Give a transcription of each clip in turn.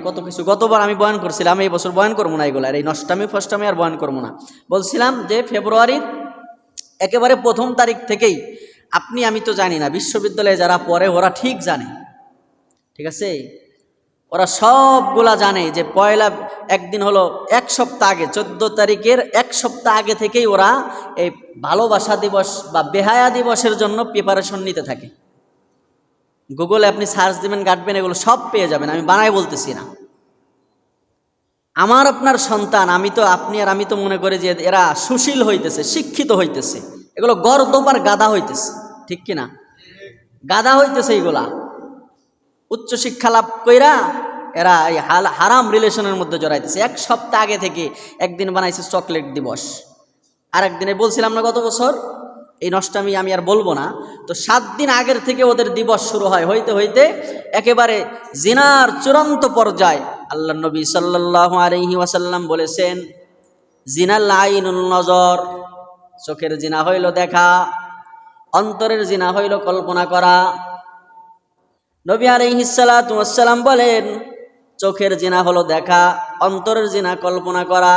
কত কিছু, গতবার আমি বয়ান করছিলাম, এই বছর বয়ান করব না এগুলো। আর এই নষ্টামি, ফষ্টামি আর বয়ান করব না। বলছিলাম যে ফেব্রুয়ারির একেবারে প্রথম তারিখ থেকেই, আপনি, আমি তো জানি না, বিশ্ববিদ্যালয়ে যারা পড়ে, ওরা ঠিক জানে। ঠিক আছে? ওরা সবগুলা জানে যে পয়লা, একদিন হলো এক সপ্তাহ আগে, চোদ্দ তারিখের এক সপ্তাহ আগে থেকেই ওরা এই ভালোবাসা দিবস বা বেহায়া দিবসের জন্য প্রিপারেশন নিতে থাকে। গুগলে আপনি সার্চ দিবেন, কাটবেন, এগুলো সব পেয়ে যাবেন। আমি বানাই বলতেছি না। আমার আপনার সন্তান, আমি তো আপনি আর আমি তো মনে করি যে এরা সুশীল হইতেছে, শিক্ষিত হইতেছে। এগুলো গর্দবার গাদা হইতেছে, ঠিক কি না গাদা হইতেছে এইগুলা উচ্চ শিক্ষা লাভ কইরা এরা এই হাল- হারাম রিলেশনের মধ্যে জড়াইতেছে। এক সপ্তাহ আগে থেকে একদিন বানাইছে চকলেট দিবস। আর একদিনে বলছিলাম না গত বছর? এই নষ্টামি আমি আর বলব না। তো সাত দিন আগের থেকে ওদের দিবস শুরু হয়। হইতে হইতে একেবারে জিনার চূড়ান্ত পর্যায় আল্লাহ নবী সাল্লাহ আলহি ওয়াসাল্লাম বলেছেন, জিনাল আইনুল নজর, চোখের জিনা হইল দেখা, অন্তরের জিনা হইল কল্পনা করা। নবী আলাইহিসালাম বলেন, চোখের জিনা হলো দেখা, অন্তরের জিনা কল্পনা করা।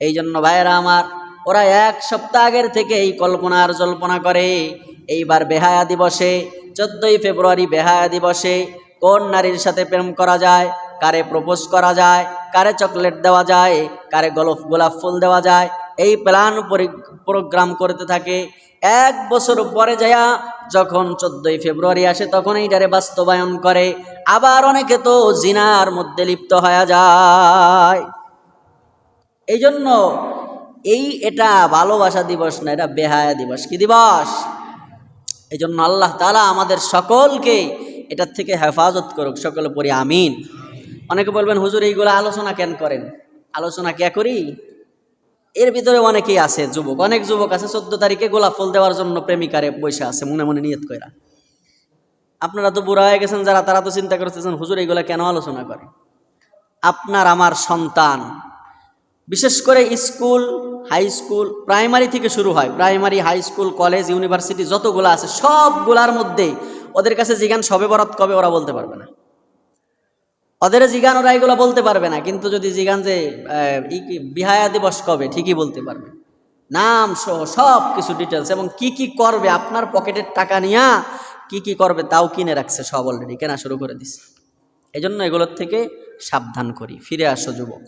এই জন্য ভাইয়েরা আমার ওরা এক সপ্তাহ আগের থেকে এই কল্পনার জল্পনা করে, এইবার বেহায়া দিবসে, চোদ্দই ফেব্রুয়ারি বেহায়া দিবসে, কোন নারীর সাথে প্রেম করা যায়, কারে প্রপোজ করা যায়, কারে চকলেট দেওয়া যায়, কারে গোলাপ গোলাপ ফুল দেওয়া যায়, এই প্ল্যান প্রোগ্রাম করতে থাকে। এক বছর পরে যায়া যখন চোদ্দই ফেব্রুয়ারি আসে তখন এইটারে বাস্তবায়ন করে। আবার অনেকে তো জিনার মধ্যে লিপ্ত হয়ে যায়। এই জন্য এই এটা ভালোবাসা দিবস না, এটা বেহায়া দিবস। কি দিবস? এই জন্য আল্লাহ তালা আমাদের সকলকে এটার থেকে হেফাজত করুক, সকলে পড়ি আমিন। অনেকে বলবেন, হুজুর, এইগুলো আলোচনা কেন করেন? আলোচনা কে করি? এর ভিতরে অনেকেই আছে, যুবক। অনেক যুবক আছে, চোদ্দ তারিখে গোলাপ ফুল দেওয়ার জন্য প্রেমিকারে বসে আছে, মনে মনে নিয়ত কইরা। আপনারা তো বুড়া হয়ে গেছেন, যারা তারা তো চিন্তা করতেছেন, হুজুর, এইগুলা কেন আলোচনা করে আপনার, আমার সন্তান, বিশেষ করে স্কুল হাই স্কুল, প্রাইমারি থেকে শুরু হয়। Primary, high school, college, university যতগুলো আছে, সবগুলার মধ্যে ওদের কাছে জিজ্ঞান সবে বরাত কবে ওরা বলতে পারবে না। ওদের জিগান ওরা এগুলো বলতে পারবে না, কিন্তু যদি জিগান যে বিহায়া দিবস কবে, ঠিকই বলতে পারবে। নাম সহ সব কিছু ডিটেলস এবং কি কি করবে, আপনার পকেটের টাকা নিয়া কি কি করবে, তাও কিনে রাখছে সব অলরেডি কেনা শুরু করে দিচ্ছে এই জন্য এগুলোর থেকে সাবধান করি। ফিরে আসো, যুবক।